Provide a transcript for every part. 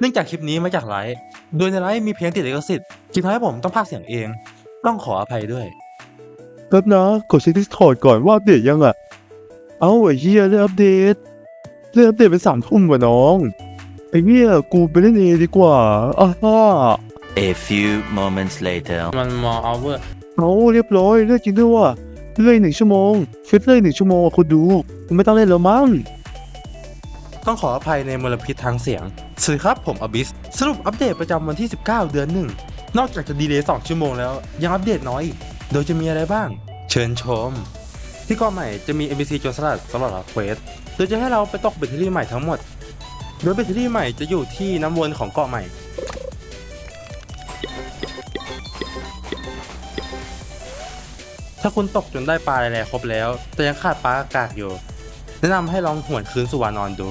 เนื่องจากคลิปนี้มาจากไลฟ์โดยในไลฟ์มีเพลงติดลิขสิทธิ์จึงทำให้ผมต้องพากย์เสียงเอง ต้องขออภัยด้วย แป๊บนะกดเช็คดิสคอร์ดก่อนว่าอัปเดตยังอะ เอ้าไอ้เหี้ยเรื่องอัปเดตเรื่องอัปเดตเป็นสามทุ่มกว่าน้อง ไอ้เหี้ยกูไปเล่นเองดีกว่าอ้าฮ่า A few moments later. มันมอเอาเวอร์เอาเรียบร้อยเลิกจริงด้วยว่ะเลื่อยหนึ่งชั่วโมงฟิตเลื่อยหนึ่งชั่วโมงอะคุณดูคุณไม่ต้องเล่นแล้วมั้ง ต้องขออภัยในมลพิษทางเสียงสวัสดีครับผมอบิส สรุปอัปเดตประจำวันที่ 19 เดือนหนึ่ง นอกจากจะดีเลย์2ชั่วโมงแล้ว ยังอัปเดตน้อย โดยจะมีอะไรบ้าง เชิญชม ที่เกาะใหม่จะมี NPC โจรสลัดตลอดเควส โดยจะให้เราไปตกแบตเตอรี่ใหม่ทั้งหมด โดยแบตเตอรี่ใหม่จะอยู่ที่น้ำวนของเกาะใหม่ ถ้าคุณตกจนได้ปลาอะไรครบแล้ว แต่ยังขาดปลาอากาศอยู่แนะนำให้ลองหวนคืนสู่วานอนดู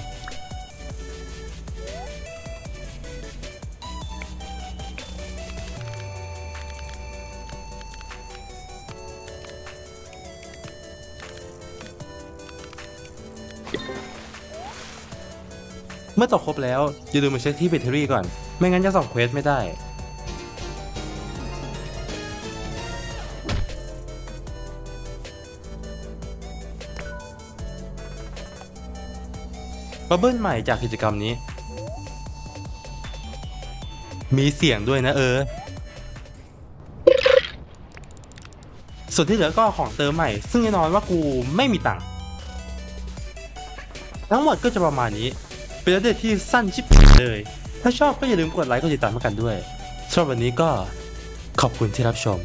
มื่อตกครบแล้ว อย่าลืมมาเช็คที่แบตเตอรี่ก่อน ไม่งั้นจะส่งเควสไม่ได้ บับเบิ้ลใหม่จากกิจกรรมนี้ มีเสียงด้วยนะเออ ส่วนที่เหลือก็ของเติมใหม่ ซึ่งแน่นอนว่ากูไม่มีตังค์ทั้งหมดก็จะประมาณนี้ เป็นอัปเดตที่สั้นชิบเลย ถ้าชอบก็อย่าลืมกดไลค์กดติดตามให้กันด้วยสำหรับวันนี้ก็ขอบคุณที่รับชม